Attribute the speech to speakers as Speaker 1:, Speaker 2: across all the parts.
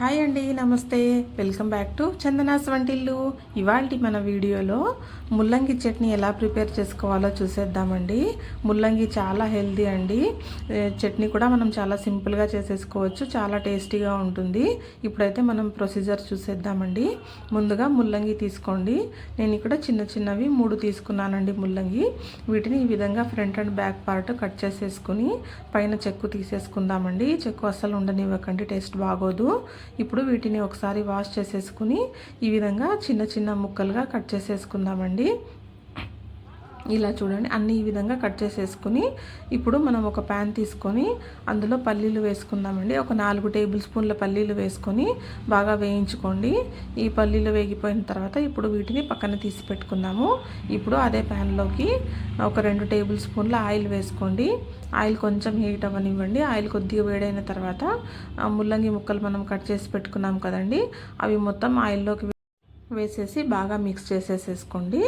Speaker 1: Hi అండి నమస్తే. Welcome back to Chandana's వంటిల్లు. ఇవాళ మన వీడియోలో ముల్లంగి చట్నీ ఎలా ప్రిపేర్ చేసుకోవాలో చూసేద్దామండి. ముల్లంగి చాలా హెల్దీ అండి. చట్నీ కూడా మనం చాలా సింపుల్గా చేసేసుకోవచ్చు చాలా టేస్టీగా ఉంటుంది. ఇప్పుడైతే మనం ప్రొసీజర్ చూసేద్దామండి. ముందుగా ముల్లంగి తీసుకోండి. నేను ఇక్కడ చిన్న చిన్నవి మూడు తీసుకున్నానండి ముల్లంగి. వీటిని ఈ విధంగా front and back part cut చేసేసుకుని పైన చెక్కు తీసేసుకుందామండి. చెక్కు అస్సలు ఉండనివ్వకండి టేస్ట్ బాగోదు. ఇప్పుడు వీటిని ఒకసారి వాష్ చేసేసుకుని ఈ విధంగా చిన్న చిన్న ముక్కలుగా కట్ చేసేసుకుందామండి. ఇలా చూడండి అన్ని ఈ విధంగా కట్ చేసేసుకుని ఇప్పుడు మనం ఒక ప్యాన్ తీసుకొని అందులో పల్లీలు వేసుకుందామండి. ఒక నాలుగు టేబుల్ స్పూన్ల పల్లీలు వేసుకొని బాగా వేయించుకోండి. ఈ పల్లీలు వేగిపోయిన తర్వాత ఇప్పుడు వీటిని పక్కన తీసి పెట్టుకుందాము. ఇప్పుడు అదే ప్యాన్లోకి ఒక రెండు టేబుల్ స్పూన్ల ఆయిల్ వేసుకోండి. ఆయిల్ కొంచెం హీట్ అవ్వనివ్వండి. ఆయిల్ కొద్దిగా వేడైన తర్వాత ముల్లంగి ముక్కలు మనం కట్ చేసి పెట్టుకున్నాం కదండి అవి మొత్తం ఆయిల్లోకి వేసేసి బాగా మిక్స్ చేసేసేసుకోండి.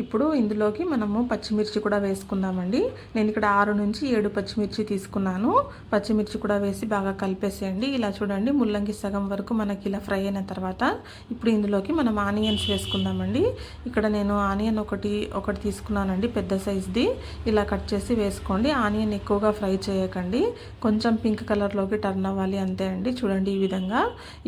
Speaker 1: ఇప్పుడు ఇందులోకి మనము పచ్చిమిర్చి కూడా వేసుకుందామండి. నేను ఇక్కడ ఆరు నుంచి ఏడు పచ్చిమిర్చి తీసుకున్నాను. పచ్చిమిర్చి కూడా వేసి బాగా కలిపేసేయండి. ఇలా చూడండి ముల్లంగి సగం వరకు మనకి ఇలా ఫ్రై అయిన తర్వాత ఇప్పుడు ఇందులోకి మనం ఆనియన్స్ వేసుకుందామండి. ఇక్కడ నేను ఆనియన్ ఒకటి ఒకటి తీసుకున్నానండి పెద్ద సైజ్ది. ఇలా కట్ చేసి వేసుకోండి. ఆనియన్ ఎక్కువగా ఫ్రై చేయకండి. కొంచెం పింక్ కలర్లోకి టర్న్ అవ్వాలి అంతే అండి. చూడండి ఈ విధంగా.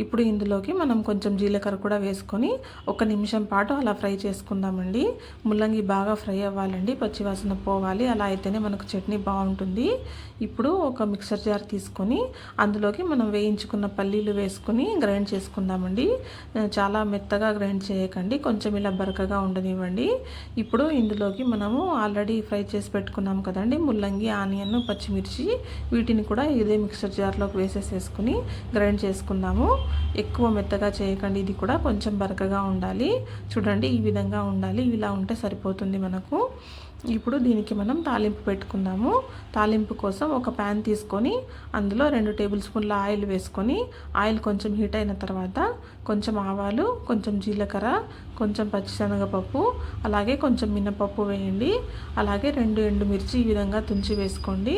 Speaker 1: ఇప్పుడు ఇందులోకి మనం కొంచెం జీలకర్ర కూడా వేసుకొని ఒక నిమిషం పాటు అలా ఫ్రై చేసుకుందామండి. ముల్లంగి బాగా ఫ్రై అవ్వాలండి. పచ్చివాసన పోవాలి. అలా అయితేనే మనకు చట్నీ బాగుంటుంది. ఇప్పుడు ఒక మిక్సర్ జార్ తీసుకొని అందులోకి మనం వేయించుకున్న పల్లీలు వేసుకొని గ్రైండ్ చేసుకుందామండి. చాలా మెత్తగా గ్రైండ్ చేయకండి. కొంచెం ఇలా బరకగా ఉండనివ్వండి. ఇప్పుడు ఇందులోకి మనము ఆల్రెడీ ఫ్రై చేసి పెట్టుకున్నాం కదండి. ముల్లంగి ఆనియన్ పచ్చిమిర్చి వీటిని కూడా ఇదే మిక్సర్ జార్లోకి వేసేసేసుకుని గ్రైండ్ చేసుకుందాము. ఎక్కువ మెత్తగా చేయకండి. ఇది కూడా కొంచెం బరకగా ఉండాలి. చూడండి ఈ విధంగా ఉండాలి. ఇలా ఉంటే సరిపోతుంది మనకు. ఇప్పుడు దీనికి మనం తాలింపు పెట్టుకుందాము. తాలింపు కోసం ఒక ప్యాన్ తీసుకొని అందులో రెండు టేబుల్ స్పూన్ల ఆయిల్ వేసుకొని ఆయిల్ కొంచెం హీట్ అయిన తర్వాత కొంచెం ఆవాలు కొంచెం జీలకర్ర కొంచెం పచ్చిశనగపప్పు అలాగే కొంచెం మినపప్పు వేయండి. అలాగే రెండు ఎండుమిర్చి ఈ విధంగా తుంచి వేసుకోండి.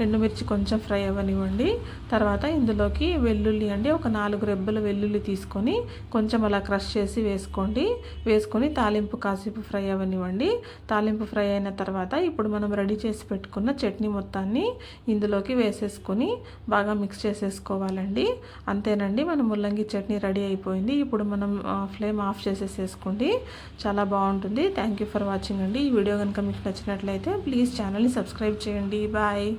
Speaker 1: ఎండుమిర్చి కొంచెం ఫ్రై అవ్వనివ్వండి. తర్వాత ఇందులోకి వెల్లుల్లి అండి ఒక నాలుగు రెబ్బల వెల్లుల్లి తీసుకొని కొంచెం అలా క్రష్ చేసి వేసుకోండి. వేసుకొని తాలింపు కాసేపు ఫ్రై అవనివ్వండి. తాలింపు ఫ్రై అయిన తర్వాత ఇప్పుడు మనం రెడీ చేసి పెట్టుకున్న చట్నీ మొత్తాన్ని ఇందులోకి వేసేసుకొని బాగా మిక్స్ చేసేసుకోవాలండి. అంతేనండి మన ముల్లంగి చట్నీ రెడీ అయిపోయింది. ఇప్పుడు మనం ఫ్లేమ్ ఆఫ్ చేసేసేసుకోండి. చాలా బాగుంటుంది. థ్యాంక్ యూ ఫర్ వాచింగ్ అండి. ఈ వీడియో కనుక మీకు నచ్చినట్లయితే ప్లీజ్ ఛానల్ని సబ్స్క్రైబ్ చేయండి. బాయ్.